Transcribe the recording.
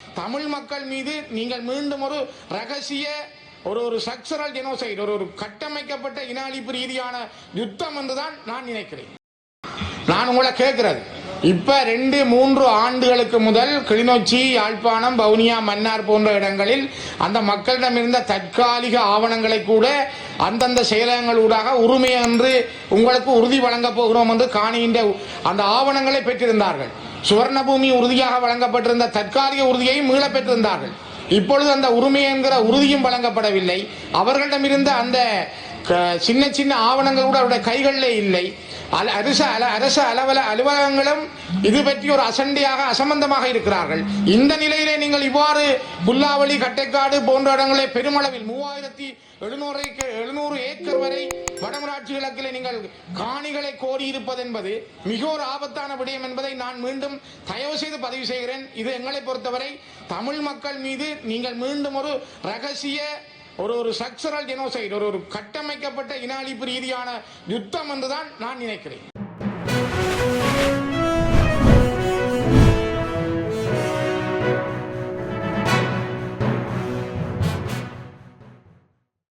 தமிழ் மக்கள் மீது நீங்கள் மீண்டும் ஒரு ரகசிய ஒரு ஒரு ஸ்ட்ரக்சரல் ஜெனோசைட் ஒரு ஒரு கட்டமைக்கப்பட்ட இன அழிப்பு ரீதியான யுத்தம் என்றுதான் நான் நினைக்கிறேன். நான் உங்களை கேட்கிறது. இப்ப ரெண்டு மூன்று ஆண்டுகளுக்கு முதல் கிளிநொச்சி யாழ்ப்பாணம் வவுனியா மன்னார் போன்ற இடங்களில் அந்த மக்களிடம் இருந்த தற்காலிக ஆவணங்களை கூட அந்தந்த செயலகங்கள் ஊடாக உரிமை என்று உங்களுக்கு உறுதி வழங்கப் போகிறோம் என்று காணுகின்ற அந்த ஆவணங்களை பெற்றிருந்தார்கள். சுவர்ண பூமி உறுதியாக வழங்கப்பட்டிருந்த தற்காலிக உறுதியையும் மீள பெற்றிருந்தார்கள். இப்பொழுது அந்த உரிமை என்கிற உறுதியும் வழங்கப்படவில்லை. அவர்களிடமிருந்த அந்த சின்ன சின்ன ஆவணங்கள் கூட அவருடைய கைகளிலே இல்லை. அல- அரசு அல அரசு அலுவல அலுவலகங்களும் இது பற்றி ஒரு அசண்டையாக அசம்பந்தமாக இருக்கிறார்கள். இந்த நிலையிலே நீங்கள் இவ்வாறு புல்லாவளி கட்டைக்காடு போன்ற இடங்களே பெருமளவில் மூவாயிரத்தி எழுநூறு எழுநூறு ஏக்கர் வரை வடமராட்சி கிழக்கிலே நீங்கள் காணிகளை கோரியிருப்பது என்பது மிக ஒரு ஆபத்தான விடயம் என்பதை நான் மீண்டும் தயவு செய்து பதிவு செய்கிறேன். இது எங்களை பொறுத்தவரை தமிழ் மக்கள் மீது நீங்கள் மீண்டும் ஒரு ரகசிய ஒரு ஒரு சக்சரல் ஜெனோசைட் ஒரு ஒரு கட்டமைக்கப்பட்ட இன அழிப்பு ரீதியான யுத்தம் என்றுதான் நான் நினைக்கிறேன்.